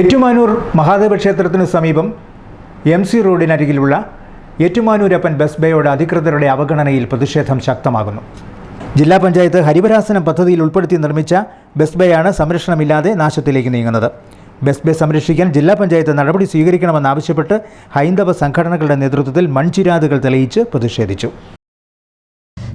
ഏറ്റുമാനൂർ മഹാദേവ ക്ഷേത്രത്തിനു സമീപം M C റോഡിനരികിലുള്ള ഏറ്റുമാനൂരപ്പൻ ബസ് ബേയോട് അധികൃതരുടെ അവഗണനയിൽ പ്രതിഷേധം ശക്തമാകുന്നു. ജില്ലാ പഞ്ചായത്ത് ഹരിവരാസനം പദ്ധതിയിൽ ഉൾപ്പെടുത്തി നിർമ്മിച്ച ബസ് ബേയാണ് സംരക്ഷണമില്ലാതെ നാശത്തിലേക്ക് നീങ്ങുന്നത്. ബസ് ബേ സംരക്ഷിക്കാൻ ജില്ലാ പഞ്ചായത്ത് നടപടി സ്വീകരിക്കണമെന്നാവശ്യപ്പെട്ട് ഹൈന്ദവ സംഘടനകളുടെ നേതൃത്വത്തിൽ മൺചിരാതുകൾ തെളിയിച്ച് പ്രതിഷേധിച്ചു.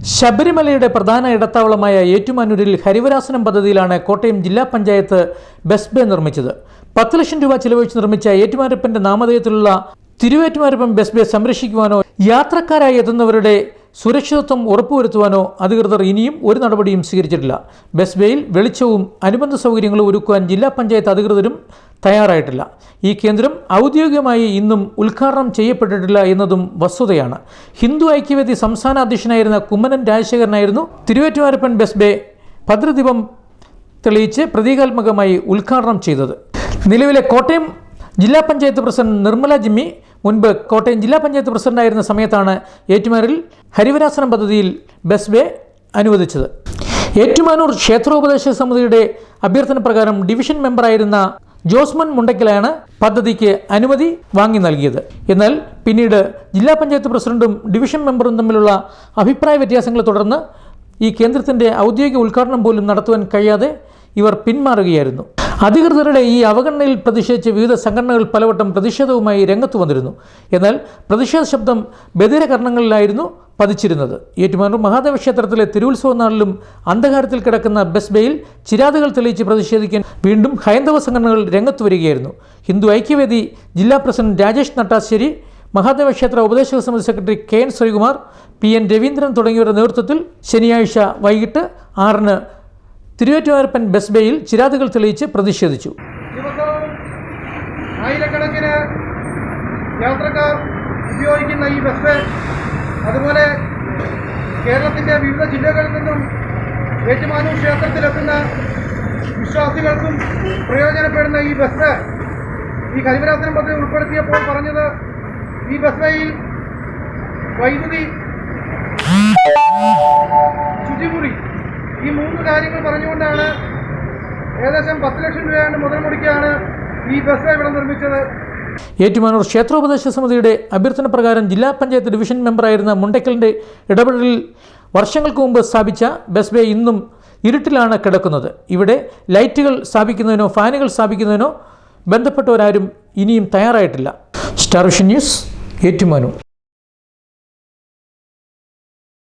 ശബരിമലയുടെ പ്രധാന ഇടത്താവളമായ ഏറ്റുമാനൂരിൽ ഹരിവരാസനം പദ്ധതിയിലാണ് കോട്ടയം ജില്ലാ പഞ്ചായത്ത് ബസ് ബേ നിർമ്മിച്ചത്. പത്ത് ലക്ഷം രൂപ ചിലവഴിച്ച് നിർമ്മിച്ച ഏറ്റുമാരപ്പന്റെ നാമധേയത്തിലുള്ള തിരുവേറ്റുമാരപ്പം ബസ് ബേ സംരക്ഷിക്കുവാനോ യാത്രക്കാരായി എത്തുന്നവരുടെ സുരക്ഷിതത്വം ഉറപ്പുവരുത്തുവാനോ അധികൃതർ ഇനിയും ഒരു നടപടിയും സ്വീകരിച്ചിട്ടില്ല. ബസ് ബേയിൽ വെളിച്ചവും അനുബന്ധ സൗകര്യങ്ങളും ഒരുക്കുവാൻ ജില്ലാ പഞ്ചായത്ത് അധികൃതരും തയ്യാറായിട്ടില്ല. ഈ കേന്ദ്രം ഔദ്യോഗികമായി ഇന്നും ഉദ്ഘാടനം ചെയ്യപ്പെട്ടിട്ടില്ല എന്നതും വസ്തുതയാണ്. ഹിന്ദു ഐക്യവേദി സംസ്ഥാന അധ്യക്ഷനായിരുന്ന കുമ്മനൻ രാജശേഖരനായിരുന്നു തിരുവേറ്റുമാരപ്പൻ ബസ് ബേ ഭദ്രദീപം തെളിയിച്ച് പ്രതീകാത്മകമായി ഉദ്ഘാടനം ചെയ്തത്. നിലവിലെ കോട്ടയം ജില്ലാ പഞ്ചായത്ത് പ്രസിഡന്റ് നിർമ്മല ജിമ്മി മുൻപ് കോട്ടയം ജില്ലാ പഞ്ചായത്ത് പ്രസിഡന്റായിരുന്ന സമയത്താണ് ഏറ്റുമാനൂരിൽ ഹരിവരാസനം പദ്ധതിയിൽ ബസ് വേ അനുവദിച്ചത്. ഏറ്റുമാനൂർ ക്ഷേത്രോപദേശ സമിതിയുടെ അഭ്യർത്ഥന പ്രകാരം ഡിവിഷൻ മെമ്പറായിരുന്ന ജോസ്മൻ മുണ്ടയ്ക്കലാണ് പദ്ധതിക്ക് അനുമതി വാങ്ങി നൽകിയത്. എന്നാൽ പിന്നീട് ജില്ലാ പഞ്ചായത്ത് പ്രസിഡന്റും ഡിവിഷൻ മെമ്പറും തമ്മിലുള്ള അഭിപ്രായ വ്യത്യാസങ്ങളെ തുടർന്ന് ഈ കേന്ദ്രത്തിന്റെ ഔദ്യോഗിക ഉദ്ഘാടനം പോലും നടത്തുവാൻ കഴിയാതെ ഇവർ പിന്മാറുകയായിരുന്നു. അധികൃതരുടെ ഈ അവഗണനയിൽ പ്രതിഷേധിച്ച് വിവിധ സംഘടനകൾ പലവട്ടം പ്രതിഷേധവുമായി രംഗത്ത് വന്നിരുന്നു. എന്നാൽ പ്രതിഷേധ ശബ്ദം ബധിരകർണങ്ങളിലായിരുന്നു പതിച്ചിരുന്നത്. ഏറ്റുമാനൂർ മഹാദേവ ക്ഷേത്രത്തിലെ തിരുവുത്സവ നാളിലും അന്ധകാരത്തിൽ കിടക്കുന്ന ബസ് ചിരാതുകൾ തെളിയിച്ച് പ്രതിഷേധിക്കാൻ വീണ്ടും ഹൈന്ദവ സംഘടനകൾ രംഗത്ത് വരികയായിരുന്നു. ഹിന്ദു ഐക്യവേദി ജില്ലാ പ്രസിഡന്റ് രാജേഷ് നട്ടാശ്ശേരി മഹാദേവ ക്ഷേത്ര ഉപദേശക സമിതി secretary K N Sreekumar P N Raveendran തുടങ്ങിയവരുടെ നേതൃത്വത്തിൽ ശനിയാഴ്ച വൈകിട്ട് ആറിന് തിരുവേറ്റുമാരപ്പൻ ബസ് ബേയിൽ ചിരാതുകൾ തെളിയിച്ച് പ്രതിഷേധിച്ചു. ആയിരക്കണക്കിന് യാത്രക്കാർ ഉപയോഗിക്കുന്ന ഈ ബസ് അതുപോലെ കേരളത്തിന്റെ വിവിധ ജില്ലകളിൽ നിന്നും ഏറ്റുമാനൂർ ക്ഷേത്രത്തിലെത്തുന്ന വിശ്വാസികൾക്കും പ്രയോജനപ്പെടുന്ന ഈ ബസ് ഈ കരിവരാസനം പദ്ധതി ഉൾപ്പെടുത്തിയപ്പോൾ പറഞ്ഞത് ഈ ബസ് വേയിൽ വൈദ്യുതി ശുചിമുറി ഈ മൂന്ന് കാര്യങ്ങൾ പറഞ്ഞുകൊണ്ടാണ് ഏകദേശം പത്ത് ലക്ഷം രൂപയാണ് മുതൽ മുടിക്കാണ് ഈ ബസ് ഇവിടെ നിർമ്മിച്ചത്. ഏറ്റുമാനൂർ ക്ഷേത്രോപദേശ സമിതിയുടെ അഭ്യർത്ഥന പ്രകാരം ജില്ലാ പഞ്ചായത്ത് ഡിവിഷൻ മെമ്പറായിരുന്ന മുണ്ടയ്ക്കലിന്റെ ഇടപെടലിൽ വർഷങ്ങൾക്ക് മുമ്പ് സ്ഥാപിച്ച ബസ് വേ ഇന്നും ഇരുട്ടിലാണ് കിടക്കുന്നത്. ഇവിടെ ലൈറ്റുകൾ സ്ഥാപിക്കുന്നതിനോ ഫാനുകൾ സ്ഥാപിക്കുന്നതിനോ ബന്ധപ്പെട്ടവരാരും ഇനിയും തയ്യാറായിട്ടില്ല. Star vision news Ettumanoor.